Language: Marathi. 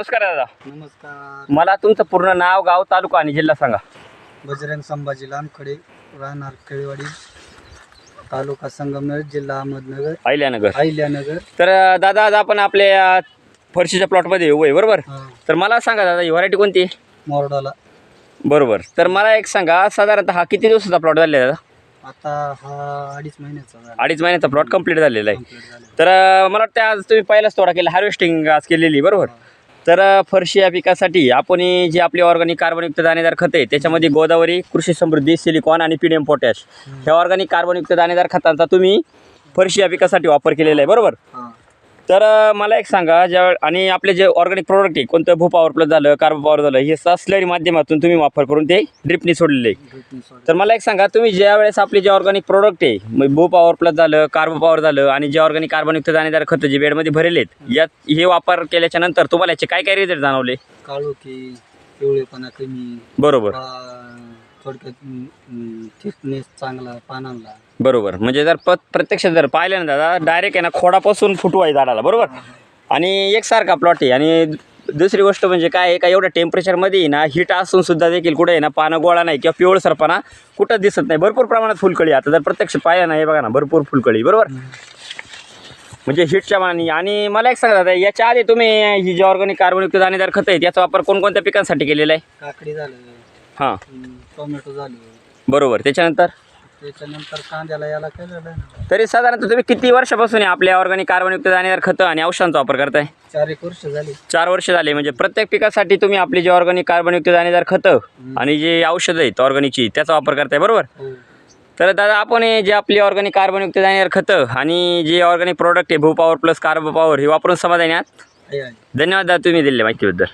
नमस्कार दादा. नमस्कार. मला तुमचं पूर्ण नाव गाव तालुका आणि जिल्हा सांगा. बजरंग संभाजी लामखडे राहणार केळवाडी तालुका संगमनेर जिल्हा अहमदनगर अहिल्यानगर. अहिल्यानगर. तर दादा आज आपण आपल्या फरशीच्या प्लॉटमध्ये उभं आहे बरोबर? हा, तर मला सांगा दादा ही व्हरायटी कोणती? आहे? मोरडाला. बरोबर. तर मला एक सांगा साधारणतः हा किती दिवसाचा प्लॉट झालेला आहे दादा? आता हा अडीच महिन्याचा झाला. अडीच महिन्याचा प्लॉट कंप्लीट झालेला आहे. कंप्लीट झाला तर अं, मला वाटतं आज तुम्ही पहिलाच तोडा केला हार्वेस्टिंग आज केलेली बरोबर? तर फरशी या पिकासाठी आपण जी आपली ऑर्गॅनिक कार्बनयुक्त दाणेदार खत आहे त्याच्यामध्ये गोदावरी कृषी समृद्धी सिलिकॉन आणि पीडीएम पोटॅश ह्या ऑर्गॅनिक कार्बनयुक्त दाणेदार खतांचा तुम्ही फरशी या पिकासाठी वापर केलेला आहे बरोबर? तर मला एक सांगा ज्या आणि आपले जे ऑर्गॅनिक प्रोडक्ट आहे कोणतं भू पॉवर प्लस झालं कार्बो पॉवर झालं हे स्लरी माध्यमातून तुम्ही वापर करून ते ड्रिपनी सोडलेले. तर मला एक सांगा तुम्ही ज्या वेळेस आपले जे ऑर्गॅनिक प्रोडक्ट आहे मग भू पॉवर प्लस झालं कार्बो पॉवर झालं आणि जे ऑर्गॅनिक कार्बनयुक्त दाणेदार खतं जे बेडमध्ये भरलेले आहेत यात हे वापर केल्याच्यानंतर तुम्हाला याचे काय काय रिझल्ट जाणवले काळोखी पिवळेपणा कमी बरोबर थोडक्यात थिकनेस चांगला पानांना बरोबर. म्हणजे जर प प्रत्यक्षात जर पाहिलं ना दादा डायरेक्ट आहे ना खोडापासून फुटू आहे झाडाला बरोबर? आणि एकसारखा प्लॉट आहे. आणि दुसरी गोष्ट म्हणजे काय आहे का एवढ्या टेम्परेचरमध्ये ना हिट असून सुद्धा देखील कुठे आहे ना पानं गोळा नाही किंवा पिवळसरपणा कुठं दिसत नाही. भरपूर प्रमाणात फुलकळी आता जर प्रत्यक्ष पाहिलं ना हे बघा ना भरपूर फुलकळी बरोबर? म्हणजे हिटच्या मानाने. आणि मला एक सांगा दादा याच्या आधी तुम्ही ही जी ऑर्गॅनिक कार्बनयुक्त दाणेदार खतं आहेत याचा वापर कोणकोणत्या पिकांसाठी केलेला आहे? काकडी झालं हां. टोमॅटो झालं. बरोबर. त्याच्यानंतर? त्याच्यानंतर कांद्याला याला केलेलं आहे ना. तरी साधारणतः तुम्ही किती वर्षापासून आपल्या ऑर्गॅनिक कार्बनयुक्त दाणेदार खतं आणि औषधांचा वापर करताय? चार एक वर्ष झाली. चार वर्ष झाले. म्हणजे प्रत्येक पिकासाठी तुम्ही आपली जे ऑर्गॅनिक कार्बनयुक्त दाणेदार खतं आणि जे औषधं आहेत ऑर्गॅनिकची त्याचा वापर करताय बरोबर? हो. तर दादा आपण हे जे आपली ऑर्गॅनिक कार्बनयुक्त दाणेदार खतं आणि जे ऑर्गॅनिक प्रोडक्ट आहे भू पॉवर प्लस कार्बो पॉवर हे वापरून समाधानी आहात? आहे आहे. धन्यवाद दादा तुम्ही दिले माहितीबद्दल.